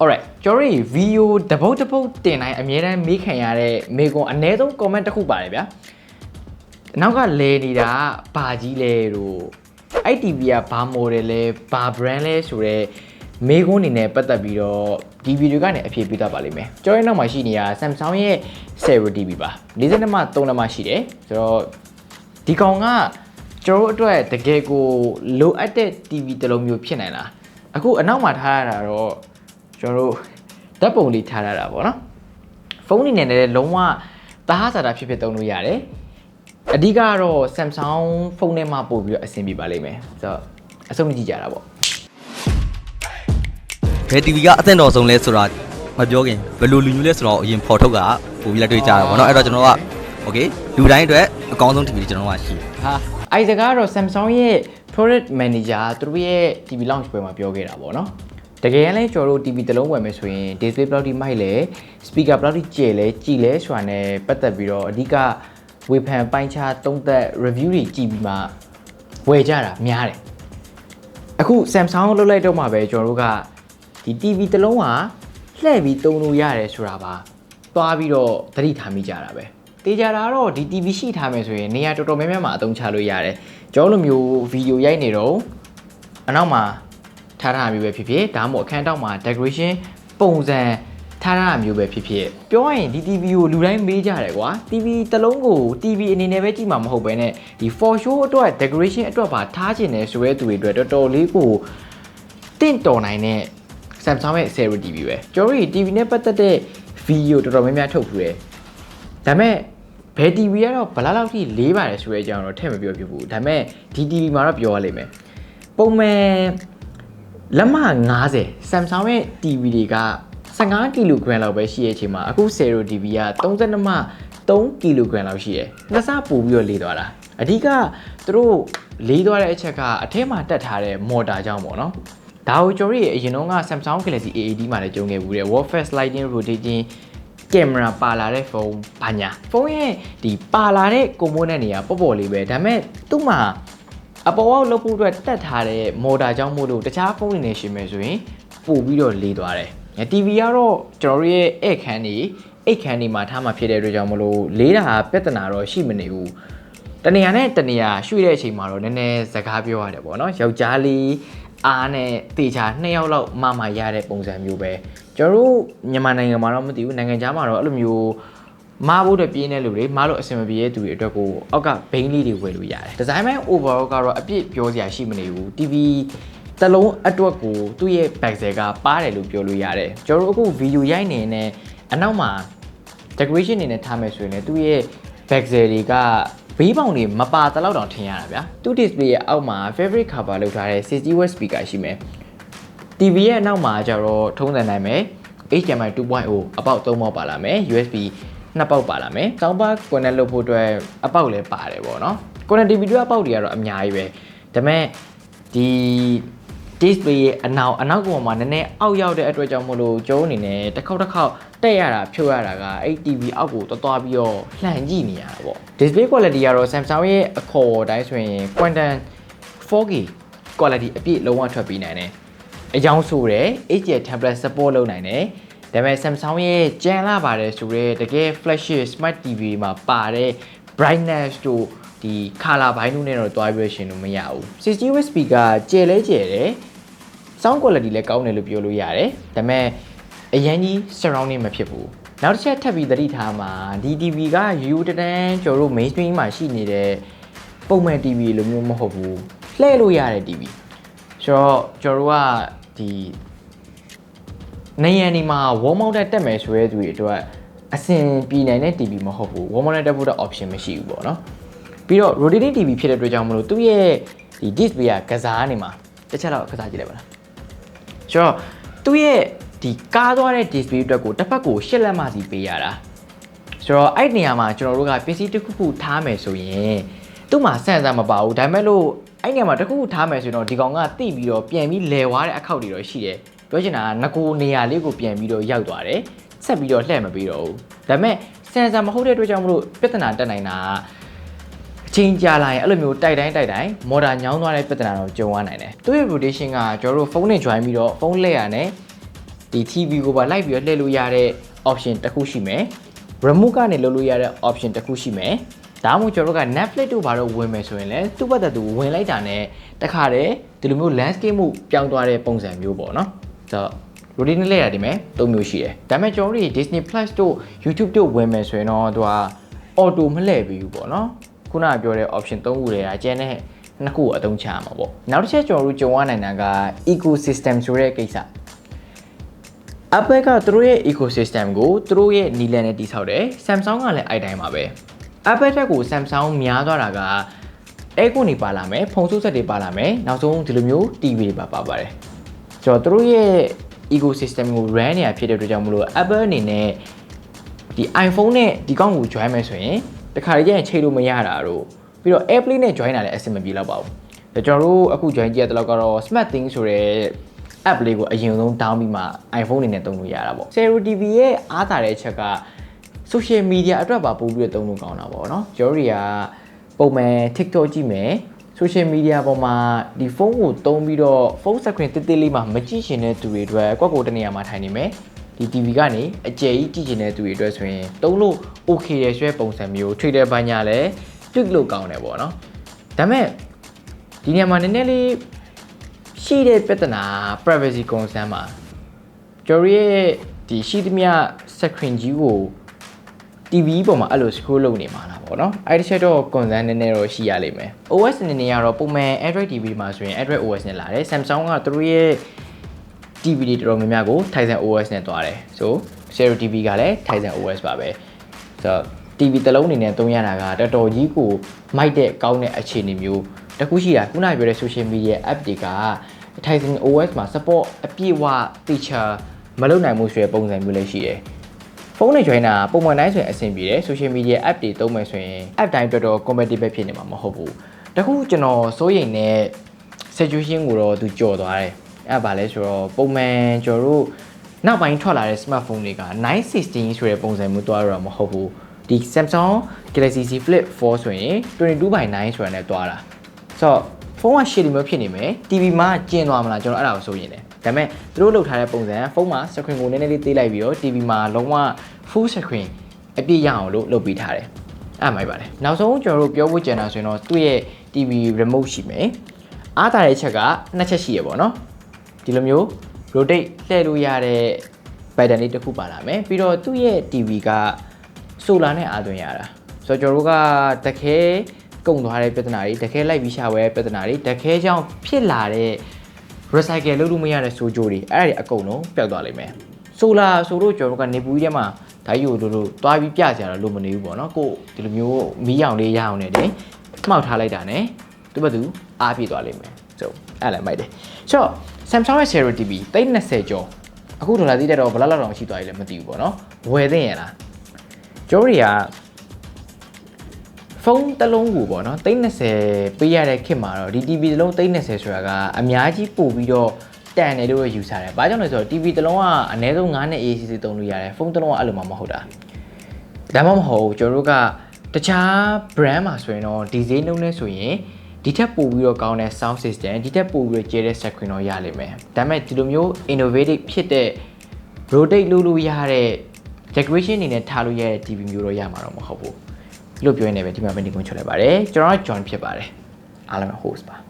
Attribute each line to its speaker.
Speaker 1: alright ကျွန်တော်တို့ video တပုတ်တပုတ်တင်တိုင်းအမြဲတမ်းမေးခံရတဲ့မေကွန်အနည်းဆုံး comment တစ်ခုပါတယ်ဗျာနောက်ကလဲနေတာကဘာကြီးလဲတို့အဲ့ TV ကဘာ model လဲဘာ brand လဲဆိုတော့မေကွန်းအနေနဲ့ပတ်သက်ပြီးတော့ဒီဗီဒီယိုကနေအဖြေပေးတတ်ပါလိမ့်မယ်ကျွန်တော်ရဲ့နောက်မှာရှိနေတာ Samsung ရဲ့ Zero TV ပါ42မှ3မှရှိတယ်ဆိုတော့ဒီကောင်ကကျွန်တော်တို့အတွက်တကယ်ကိုလိုအပ်တဲ့ TV တစ်လုံးမျိုးဖြစ်နိုင်လားအခုအနောက်မှာထားရတာတော့ ကျွန်တော်တို့ဓာတ်ပုံလေးထားရတာပေါ့နော်ဖုန်းနေနဲ့လည်းလုံးဝတဟားစာတာဖြစ်ဖြစ်သုံးလို့ရတယ်အဓိကတော့ Samsung ဖုန်းထဲမှာပို့ပြီးတော့အဆင်ပြေပါလိမ့်မယ်ဆိုတော့အဆုံးကြည့်ကြတာပေါ့
Speaker 2: ဘယ် TV ကအသင့်တော်ဆုံးလဲဆိုတာမပြောခင်ဘယ်လိုလူမျိုးလဲဆိုတော့အရင်ဖော်ထုတ်ကပို့ပြီးလက်တွေ့ကြတာပေါ့နော်အဲ့တော့ကျွန်တော်က okay လူတိုင်းအတွက်အကောင်းဆုံး TV ကျွန်တော်ကရှိ
Speaker 1: ဟာအဲ့ဒီကတော့ Samsung ရဲ့ product manager သူတို့ရဲ့ TV launch ပွဲမှာပြောခဲ့တာပေါ့နော် တကယ်ရန်လဲကျွန်တော်တို့ TV တစ်လုံးဝယ်မယ်ဆိုရင် display ဘယ်လောက်ထိမိုက်လဲ speaker ဘယ်လောက်ထိကျယ်လဲကြည်လဲဆိုတာနဲ့ပတ်သက်ပြီးတော့အဓိကဝေဖန်ပိုင်းခြားသုံးသက် review တွေကြည့်ပြီးမှဝယ်ကြတာများတယ်အခု Samsung လုတ်လိုက်တော့မှပဲကျွန်တော်တို့ကဒီ TV တစ်လုံးဟာလှည့်ပြီးသုံးလို့ရတယ်ဆိုတာပါသွားပြီးတော့သတိထားမိကြတာပဲတေးကြတာကတော့ဒီ TV ရှိထားမယ်ဆိုရင်နေရာတော်တော်များများမှာအသုံးချလို့ရတယ်ကျွန်တော်လိုမျိုးဗီဒီယိုရိုက်နေတော့အနောက်မှာ ထားထားမျိုးပဲဖြစ်ဖြစ်ဒါမှမဟုတ်အခန်းတောက်မှာ decoration ပုံစံထားထားမျိုးပဲဖြစ်ဖြစ်ပြောရရင်ဒီ TV ကိုလူတိုင်းမေးကြတယ်ကွာ TV တစ်လုံးကို TV အနေနဲ့ပဲကြည့်မှာမဟုတ်ဘဲနဲ့ဒီ for show အတွက် decoration အတွက်ပါထားခြင်းတယ်ဆိုရဲသူတွေအတွက်တော်တော်လေးကိုတင့်တော်နိုင်တဲ့ Samsung ရဲ့ Zero TV ပဲကျွန်တော်တို့ဒီ TV နဲ့ပတ်သက်တဲ့ video တော်တော်များများထုတ်ပြီးတယ်ဒါပေမဲ့ဘယ် TV ကတော့ဘယ်လောက်လောက်ထိလေးပါတယ်ဆိုရဲအကြောင်းတော့ထည့်မပြောပြဘူးဒါပေမဲ့ဒီ TV မှာတော့ပြောရလိမ့်မယ်ပုံမှန် လက်မ90 Samsung ရဲ့ TV တွေက15ကီလိုဂရမ်လောက်ပဲရှိတဲ့အချိန်မှာအခု Zero TV က32မှ3ကီလိုဂရမ်လောက်ရှိတယ်နှစ်ဆပို့ပြီးတော့လေးသွားတာအဓိကသူတို့လေးသွားတဲ့အချက်ကအထဲမှာတက်ထားတဲ့မော်တာကြောင့်ပေါ့နော်ဒါကိုကျွန်တော်တို့အရင်တုန်းက Samsung Galaxy A80 မှာလည်းကြုံခဲ့ဘူးတဲ့ World Fast Lighting Rotating ကင်မရာပါလာတဲ့ဖုန်းဘာညာဖုန်းရဲ့ဒီပါလာတဲ့ component တွေကပေါ့ပေါ့လေးပဲဒါပေမဲ့သူ့မှာ အပေါ်အောက်လုပ်ဖို့အတွက်တက်ထားတဲ့မော်တာကြောင့်မို့လို့တခြားဖုန်းတွေနဲ့ရှင်မယ်ဆိုရင်ပို့ပြီးတော့လေးသွားတယ်။ TV ကတော့ကျွန်တော်တို့ရဲ့အိတ်ခမ်းနေအိတ်ခမ်းနေမှာထားမှာဖြစ်တဲ့အတွက်ကြောင့်မလို့လေးတာပြဿနာတော့ရှိမနေဘူး။တနေရာနဲ့တနေရာရွှေ့တဲ့အချိန်မှာတော့နည်းနည်းစကားပြောရတယ်ပေါ့နော်။ယောက်ျားလေးအားနဲ့တေချာနှစ်ယောက်လောက်မမရတဲ့ပုံစံမျိုးပဲကျွန်တော်တို့မြန်မာနိုင်ငံမှာတော့မသိဘူးနိုင်ငံခြားမှာတော့အဲ့လိုမျိုး မားဖို့အတွက်ပြင်းတဲ့လူတွေမားလို့အဆင်မပြေတဲ့သူတွေအတွက်ကိုအောက်ကဘိန်းလေးတွေဝယ်လို့ရတယ်ဒီဇိုင်းပိုင်း overall ကတော့အပြည့်ပြောစရာရှိမနေဘူး TV တလုံးအတွက်ကိုသူ့ရဲ့ pixel ကပါတယ်လို့ပြောလို့ရတယ်ကျွန်တော်တို့အခု video ရိုက်နေနေအနောက်မှာ decoration အနေနဲ့ထားမယ်ဆိုရင်လည်းသူ့ရဲ့ pixel တွေကဘေးပေါင်တွေမပါတလောက်တောင်ထင်ရတာဗျာသူ့ display ရဲ့အောက်မှာ favorite cover လောက်ထားတဲ့ 60 watt speaker ရှိမယ် TV ရဲ့အနောက်မှာကျတော့ထုံးစံနိုင်မယ် HDMI 2.0အပေါက်3ပေါက်ပါလာမယ် USB နှစ်ပေါက်ပါလာမယ်။ soundbar connect လုပ်ဖို့အတွက်အပေါက်လည်းပါတယ်ပေါ့နော်။ connectivity တွေအပေါက်တွေကတော့အများကြီးပဲ။ဒါပေမဲ့ဒီ display ရဲ့အနောက်အနောက်ကောင်မှာနည်းနည်းအောက်ရောက်တဲ့အတွက်ကြောင့်မို့လို့ကျုံးအနေနဲ့တစ်ခေါက်တစ်ခေါက်တက်ရတာဖြုတ်ရတာကအဲ့ TV အောက်ကိုတွားတွားပြီးတော့လှန်ကြည့်နေရတာပေါ့ display quality ကတော့ Samsung ရဲ့အခေါ်တိုင်းဆိုရင် Quantum 4K quality အပြည့်လုံးဝထွက်ပြီးနိုင်တယ်အကြောင်းဆိုတယ် HDR tablet support လုပ်နိုင်တယ် ဒါပေမဲ့ Samsung ရဲ့ကြံလာပါတယ်ဆိုတော့တကယ် flagship smart TV မှာပါတဲ့ brightness တို့ဒီ color ဘိုင်းတို့နဲ့တော့တွားပြီးရှင်လို့မရဘူး 60 watt speaker ကျယ်လဲကျယ်တယ် sound quality လည်းကောင်းတယ်လို့ပြောလို့ရတယ်ဒါပေမဲ့အရင်ကြီး surrounding မဖြစ်ဘူးနောက်တစ်ချက်ထပ်ပြီးသတိထားမှာဒီ TV က U တန်းကျွန်တော်တို့ mainstream မှာရှိနေတဲ့ပုံမှန် TV လိုမျိုးမဟုတ်ဘူးလှည့်လို့ရတဲ့ TV ဆိုတော့ကျွန်တော်တို့ကဒီ နေရန်ဒီမှာ wall mounted တက်မယ်ဆိုရဲသူတွေအတွက်အဆင်ပြေနိုင်တဲ့ TV မဟုတ်ဘူး wall mounted တက်ဖို့တော့ option မရှိဘူးပေါ့နော်ပြီးတော့ rotating TV ဖြစ်တဲ့အတွက်ကြောင့်မလို့သူ့ရဲ့ဒီ display ကကစားနေမှာတစ်ချက်တော့ကစားကြည့်လိုက်ပါလားဆိုတော့သူ့ရဲ့ဒီကားသွားတဲ့ display အတွက်ကိုတစ်ဖက်ကိုရှစ်လက်မစီပေးရတာဆိုတော့အဲ့ဒီနေရာမှာကျွန်တော်တို့ကပစ္စည်းတစ်ခုခုထားမယ်ဆိုရင်သူ့မှာစင်ဆာမပါဘူးဒါပေမဲ့လို့အဲ့နေရာမှာတစ်ခုခုထားမယ်ဆိုတော့ဒီကောင်ကတိပြီးတော့ပြန်ပြီးလဲသွားတဲ့အခောက်တွေတော့ရှိတယ် ပြောချင်တာကငကိုနေရာလေးကိုပြန်ပြီးတော့ရောက်သွားတယ်ဆက်ပြီးတော့လှည့်မပြီးတော့ဘူးဒါပေမဲ့စင်ဆာမဟုတ်တဲ့အတွက်ကြောင့်မလို့ပြဿနာတက်နိုင်တာကအချိန်ကြာလာရင်အဲ့လိုမျိုးတိုက်တိုင်းတိုက်တိုင်းမော်တာညောင်းသွားတဲ့ပြဿနာတော့ကြုံရနိုင်တယ်သူ့ရဲ့ rotation ကကျွန်တော်တို့ဖုန်းနဲ့ join ပြီးတော့ဖုန်းလက်ရနဲ့ဒီ TV ကိုပါလိုက်ပြီးတော့လှည့်လို့ရတဲ့ option တစ်ခုရှိမယ် remote ကနေလုပ်လို့ရတဲ့ option တစ်ခုရှိမယ်ဒါမှမဟုတ်ကျွန်တော်တို့က Netflix တို့ဘာလို့ဝင်မယ်ဆိုရင်လည်းသူ့ဘက်သက်သူဝင်လိုက်တာနဲ့တခါတည်းဒီလိုမျိုး landscape မှုပြောင်းသွားတဲ့ပုံစံမျိုးပေါ့နော် ဆိုတော့ routine လေးရတယ်မယ်၃မျိုးရှိတယ်ဒါပေမဲ့ကျွန်တော်တို့ Disney Plus တို့ YouTube တို့ဝင်မယ်ဆိုရင်တော့သူက auto မလှည့်ပြီးဘူးပေါ့နော်ခုနကပြောတဲ့ option ၃ခုတွေကကျန်တဲ့နှစ်ခုကိုအသုံးချရမှာပေါ့နောက်တစ်ချက်ကျွန်တော်တို့ကြုံရနိုင်တာက ecosystem ဆိုတဲ့ကိစ္စ Apple ကသူတို့ရဲ့ ecosystem ကိုသူတို့ရဲ့နီလန်နဲ့တည်ဆောက်တယ် Samsung ကလည်းအဲ့တိုင်းပါပဲ Apple တက်ကို Samsung များသွားတာက Air ကိုနေပါလာမယ်ဖုန်းစုပ်ဆက်တွေပါလာမယ်နောက်ဆုံးဒီလိုမျိုး TV တွေပါပါပါတယ် ဆိုတော့သူတို့ရဲ့ ecosystem ကို run နေရဖြစ်တဲ့အတွက်ကြောင့်မလို့ Apple အနေနဲ့ဒီ iPhone နဲ့ဒီကောင့်ကို join မယ်ဆိုရင်တခါတည်းကျရင်ချိန်လို့မရတာတော့ပြီးတော့ AirPlay နဲ့ join တာလည်းအဆင်မပြေတော့ပါဘူးဒါကျွန်တော်တို့အခု join ကြည့်ရတဲ့လောက်ကတော့ Smart Thing ဆိုတဲ့ app လေးကိုအရင်ဆုံး down ပြီးမှ iPhone အနေနဲ့သုံးလို့ရတာပေါ့ Zero TV ရဲ့အားသာတဲ့အချက်က social media အတွက်ပါပို့ပြီးတော့သုံးလို့ကောင်းတာပေါ့နော်ကျွန်တော်တို့တွေကပုံမှန် TikTok ကြည့်မယ် social media ပေါ်မှာဒီဖုန်းကိုသုံးပြီးတော့ဖုန်း screen တိတိလေးမှမကြည့်ရှင်တဲ့သူတွေအတွက်ကွက်ကိုတနေရာမှာထိုင်နေမယ်ဒီ TV ကနေအကျယ်ကြီးကြည့်ရှင်တဲ့သူတွေအတွက်ဆိုရင်သုံးလို့ okay ရယ်ဆွဲပုံစံမျိုး trader ဘာညာလဲ tweak လို့ကောင်းတယ်ပေါ့နော်ဒါပေမဲ့ဒီနေရာမှာနည်းနည်းလေးရှိတဲ့ပြဿနာ privacy concern မှာကျော်ရီရဲ့ဒီရှိသမျှ screen ကြီးကို TV ပေါ်မှာအဲ့လို scroll လုပ်နေမှာလားပေါ့နော်အဲ့ဒီချက်တော့ concern နည်းနည်းတော့ရှိရလိမ့်မယ် OS အနေနဲ့ကတော့ပုံမှန် Android TV မှာဆိုရင် Android OS နဲ့လာတယ် Samsung ကသူတို့ရဲ့ TV တွေတော်တော်များများကို Tizen OS နဲ့တွားတယ်ဆို Zero TV ကလည်း Tizen OS ပါပဲဆိုတော့ TV တစ်လုံးအနေနဲ့သုံးရတာကတော်တော်ကြီးကိုမိုက်တဲ့ကောင်းတဲ့အခြေအနေမျိုးတစ်ခုရှိတာခုနပြောတဲ့ social media app တွေက Tizen OS မှာ support အပြည့်အဝ feature မလုပ်နိုင်မှုဆိုတဲ့ပုံစံမျိုးလည်းရှိတယ် ဖုန်းနဲ့ join တာပုံမှန်တိုင်းဆိုရင်အဆင်ပြေတယ် social media app တွေသုံးမယ်ဆိုရင် app တိုင်းတော်တော် compatible ဖြစ်နေမှာမဟုတ်ဘူးတခုကျွန်တော်စိုးရိမ်တဲ့ situation ကိုတော့သူကြော်သွားတယ်အဲ့ဒါဘာလဲဆိုတော့ပုံမှန်ကျွန်တော်တို့နောက်ပိုင်းထွက်လာတဲ့ smartphone တွေက916ဆိုတဲ့ပုံစံမျိုးတွားရတော့မဟုတ်ဘူးဒီ Samsung Galaxy Z Flip 4ဆိုရင်22/9ဆိုတာနဲ့တွားတာဆိုတော့ဖုန်းကရှည်လိုမျိုးဖြစ်နေမယ် TV မှာကျင်သွားမလားကျွန်တော်အဲ့ဒါကိုစိုးရင်တယ် ဒါပေမဲ့သူတို့လုပ်ထားတဲ့ပုံစံဖုန်းမှာ screen ကိုနည်းနည်းလေးသေးလိုက်ပြီးတော့ TV မှာလုံးဝ full screen အပြည့်ရအောင်လို့လုပ်ပေးထားတယ်အဲ့မိုက်ပါတယ်နောက်ဆုံးကျွန်တော်တို့ပြောဖို့ကြံတာဆိုရင်တော့သူ့ရဲ့ TV remote ရှိမယ်အားတာတဲ့ချက်ကနှစ်ချက်ရှိရပေါ့နော်ဒီလိုမျိုး rotate လှည့်လို့ရတဲ့ pattern လေးတစ်ခုပါလာမယ်ပြီးတော့သူ့ရဲ့ TV က solar နဲ့အားသွင်းရတာဆိုတော့ကျွန်တော်တို့ကတခဲကုန်သွားတဲ့ပြဿနာတွေတခဲလိုက်ပြီးရှာဝဲပြဿနာတွေတခဲကြောင့်ဖြစ်လာတဲ့ recycle လုပ်လို့မရတဲ့ဆိုကြိုးတွေအဲ့ဒါတွေအကုန်လုံးပျောက်သွားလိမ့်မယ် solar ဆိုတော့ကျွန်တော်တို့ကနေပူကြီးထဲမှာဓာတ်ရိုးတို့တို့တွားပြီးပြကြရတော့လို့မနေဘူးပေါ့နော်ကိုဒီလိုမျိုးမီးရောင်လေးရအောင်နေတယ်မှောက်ထားလိုက်တာ ਨੇ သူ့ဘက်သူအားပြည့်သွားလိမ့်မယ်ဆိုအဲ့လည်းမိုက်တယ်ဆိုတော့ Samsung ရဲ့ Zero TV 320ကျော်အခုဒေါ်လာသေးတဲ့တော့ဘယ်လောက်လောက်တောင်ရှိသွားပြီလဲမသိဘူးပေါ့နော်ဝယ်သိရင်လားကျော်တွေက ဖုန်းတစ်လုံးကိုပေါ့နော်320ပေးရတဲ့ခေတ်မှာတော့ဒီ TV တစ်လုံး320ဆိုတာကအများကြီးပို့ပြီးတော့တန်တယ်လို့ယူဆတယ်။ဘာကြောင့်လဲဆိုတော့ TV တစ်လုံးကအနည်းဆုံး9နဲ့ AAC သုံးလို့ရတယ်။ဖုန်းတစ်လုံးကအဲ့လိုမှမဟုတ်တာ။ဒါမှမဟုတ်ကျွန်တော်တို့ကတခြား brand မှာဆိုရင်တော့ဒီဈေးနှုန်းနဲ့ဆိုရင်ဒီထက်ပိုပြီးတော့ကောင်းတဲ့ sound system ဒီထက်ပိုပြီးတော့ကျယ်တဲ့ screen တော့ရလိမ့်မယ်။ဒါပေမဲ့ဒီလိုမျိုး innovative ဖြစ်တဲ့ rotate လုပ်လို့ရတဲ့ decoration အနေနဲ့ထားလို့ရတဲ့ TV မျိုးတော့ရမှာတော့မဟုတ်ဘူး။ လို့ပြောနေပဲဒီမှာပဲနေခွင့်ချလိုက်ပါတယ်။ကျွန်တော်က John ဖြစ်ပါတယ်။အားလုံး host ပါ။